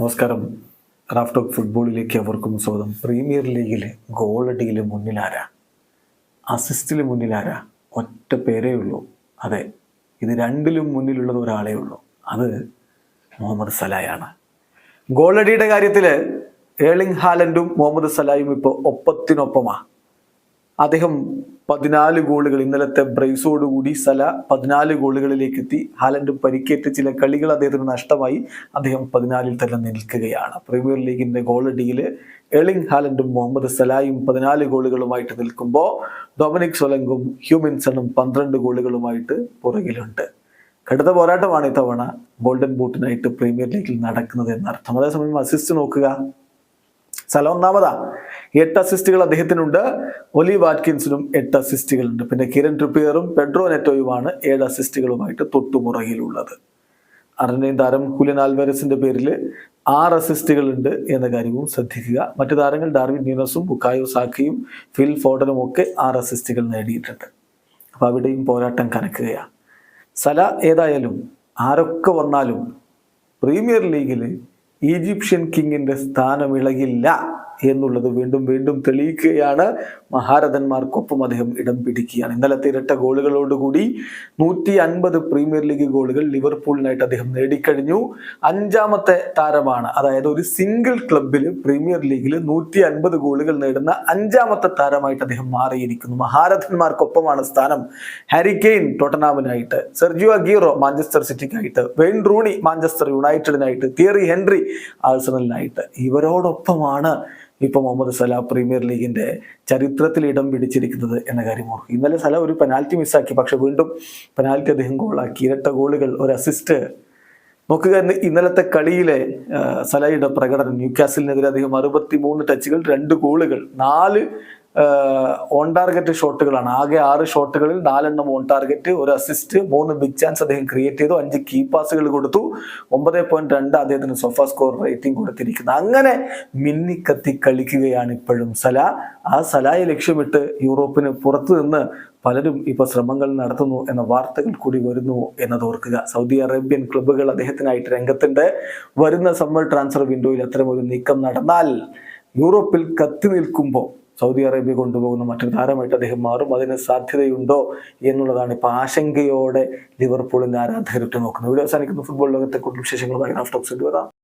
നമസ്കാരം. Raf talk ഫുട്ബോളിലേക്ക് അവർക്കും സ്വാഗതം. പ്രീമിയർ ലീഗിൽ ഗോളടിയിൽ മുന്നിലാരാ അസിസ്റ്റിൽ മുന്നിലാരാ ഒറ്റ പേരേ ഉള്ളൂ. അതെ ഇത് രണ്ടിലും മുന്നിലുള്ളത് ഒരാളേ ഉള്ളൂ. അത് മുഹമ്മദ് സലായാണ്. ഗോളടിയുടെ കാര്യത്തിൽ ഏളിംഗ് ഹാലൻഡും മുഹമ്മദ് സലായും ഇപ്പോൾ ഒപ്പത്തിനൊപ്പമാണ് അദ്ദേഹം പതിനാല് ഗോളുകൾ ഇന്നലത്തെ ബ്രൈസോടുകൂടി സല പതിനാല് ഗോളുകളിലേക്ക് എത്തി ഹാലൻഡ് പരിക്കേറ്റ് ചില കളികൾ അദ്ദേഹത്തിന് നഷ്ടമായി. അദ്ദേഹം പതിനാലിൽ തന്നെ നിൽക്കുകയാണ്. പ്രീമിയർ ലീഗിന്റെ ഗോളടിയിൽ എളിങ് ഹാലൻഡും മുഹമ്മദ് സലായും പതിനാല് ഗോളുകളുമായിട്ട് നിൽക്കുമ്പോൾ ഡൊമിനിക് സൊലങ്കും ഹ്യൂമിൻസണും പന്ത്രണ്ട് ഗോളുകളുമായിട്ട് പുറകിലുണ്ട്. കടുത്ത പോരാട്ടമാണ് ഇത്തവണ ഗോൾഡൻ ബൂട്ടിനായിട്ട് പ്രീമിയർ ലീഗിൽ നടക്കുന്നത് എന്നർത്ഥം. അതേസമയം അസിസ്റ്റ് നോക്കുക. സല ഒന്നാമതാ. എട്ട് അസിസ്റ്റുകൾ അദ്ദേഹത്തിനുണ്ട്. ഒലി വാറ്റ്കിൻസിനും എട്ട് അസിസ്റ്റുകളുണ്ട് പിന്നെ കിരൺ ട്രിപ്പിയറും പെഡ്രോ നെറ്റോയുമാണ് ഏഴ് അസിസ്റ്റുകളുമായിട്ട് തൊട്ടുപുറകിലുള്ളത് അർജന്റീൻ താരം കുലിൻ ആൽവരസിന്റെ പേരിൽ ആറ് അസിസ്റ്റുകളുണ്ട് എന്ന കാര്യവും ശ്രദ്ധിക്കുക. മറ്റു താരങ്ങൾ ഡാർവിൻ ന്യൂനസും ബുക്കായോ സാഖിയും ഫിൽ ഫോർഡനും ഒക്കെ ആറ് അസിസ്റ്റുകൾ നേടിയിട്ടുണ്ട്. അപ്പോൾ അവിടെയും പോരാട്ടം കനക്കുകയാണ്. സല ഏതായാലും ആരൊക്കെ വന്നാലും പ്രീമിയർ ലീഗിൽ ഈജിപ്ഷ്യൻ കിങ്ങിന്റെ സ്ഥാനം ഇളകില്ല എന്നുള്ളത് വീണ്ടും വീണ്ടും തെളിയിക്കുകയാണ്. മഹാരഥന്മാർക്കൊപ്പം അദ്ദേഹം ഇടം പിടിക്കുകയാണ്. ഇന്നലത്തെ ഇരട്ട ഗോളുകളോടുകൂടി നൂറ്റി അൻപത് പ്രീമിയർ ലീഗ് ഗോളുകൾ ലിവർപൂളിനായിട്ട് അദ്ദേഹം നേടിക്കഴിഞ്ഞു. അഞ്ചാമത്തെ താരമാണ് അതായത് ഒരു സിംഗിൾ ക്ലബിൽ പ്രീമിയർ ലീഗിൽ നൂറ്റി അൻപത് ഗോളുകൾ നേടുന്ന അഞ്ചാമത്തെ താരമായിട്ട് അദ്ദേഹം മാറിയിരിക്കുന്നു. മഹാരഥന്മാർക്കൊപ്പമാണ് സ്ഥാനം. ഹാരി കെയ്ൻ ടോട്ടനാമിനായിട്ട് സെർജിയോ അഗീറോ മാഞ്ചസ്റ്റർ സിറ്റിക്കായിട്ട് വെയിൻ റൂണി മാഞ്ചസ്റ്റർ യുണൈറ്റഡിനായിട്ട് തിയറി ഹെൻറി ആഴ്സണലിനായിട്ട് ഇവരോടൊപ്പമാണ് ഇപ്പൊ മുഹമ്മദ് സലാ പ്രീമിയർ ലീഗിന്റെ ചരിത്രത്തിൽ ഇടം പിടിച്ചിരിക്കുന്നത് എന്ന കാര്യം ഓർക്കും ഇന്നലെ സല ഒരു പെനാൽറ്റി മിസ്സാക്കി പക്ഷെ വീണ്ടും പെനാൽറ്റി അദ്ദേഹം ഗോളാക്കി. ഇരട്ട ഗോളുകൾ ഒരു അസിസ്റ്റ് നോക്കുക ഇന്ന് ഇന്നലത്തെ കളിയിലെ സലയുടെ പ്രകടനം. ന്യൂക്കാസിലിനെതിരെ അദ്ദേഹം അറുപത്തി മൂന്ന് ടച്ചുകൾ രണ്ട് ഗോളുകൾ നാല് ഓൺ ടാർഗറ്റ് ഷോട്ടുകളാണ് ആകെ ആറ് ഷോട്ടുകളിൽ നാലെണ്ണം ഓൺ ടാർഗറ്റ് ഒരു അസിസ്റ്റ് മൂന്ന് ബിഗ് ചാൻസ് അദ്ദേഹം ക്രിയേറ്റ് ചെയ്തു അഞ്ച് കീ പാസുകൾ കൊടുത്തു. ഒമ്പത് പോയിന്റ് രണ്ട് അദ്ദേഹത്തിന് സോഫ സ്കോർ റേറ്റിംഗ് കൊടുത്തിരിക്കുന്നത് അങ്ങനെ മിന്നിക്കത്തി കളിക്കുകയാണ് ഇപ്പോഴും സല. ആ സലായെ ലക്ഷ്യമിട്ട് യൂറോപ്പിന് പുറത്തു നിന്ന് പലരും ഇപ്പോൾ ശ്രമങ്ങൾ നടത്തുന്നു എന്ന വാർത്തകൾ കൂടി വരുന്നു എന്നത് ഓർക്കുക. സൗദി അറേബ്യൻ ക്ലബ്ബുകൾ അദ്ദേഹത്തിനായിട്ട് രംഗത്തുണ്ട്. വരുന്ന സമ്മർ ട്രാൻസ്ഫർ വിൻഡോയിൽ അത്തരമൊരു നീക്കം നടന്നാൽ യൂറോപ്പിൽ കത്തി നിൽക്കുമ്പോൾ സൗദി അറേബ്യ കൊണ്ടുപോകുന്ന മറ്റൊരു താരമായിട്ട് അദ്ദേഹം മാറും. അതിന് സാധ്യതയുണ്ടോ എന്നുള്ളതാണ് ഇപ്പൊ ആശങ്കയോടെ ലിവർപൂളിന്റെ ആരാധകരുറ്റ് നോക്കുന്നത്. ഇവിടെ അവസാനിക്കുന്ന. ഫുട്ബോൾ ലോകത്തെ കൂടുതൽ വിശേഷങ്ങളുമായി ടോക്സ് വരാം.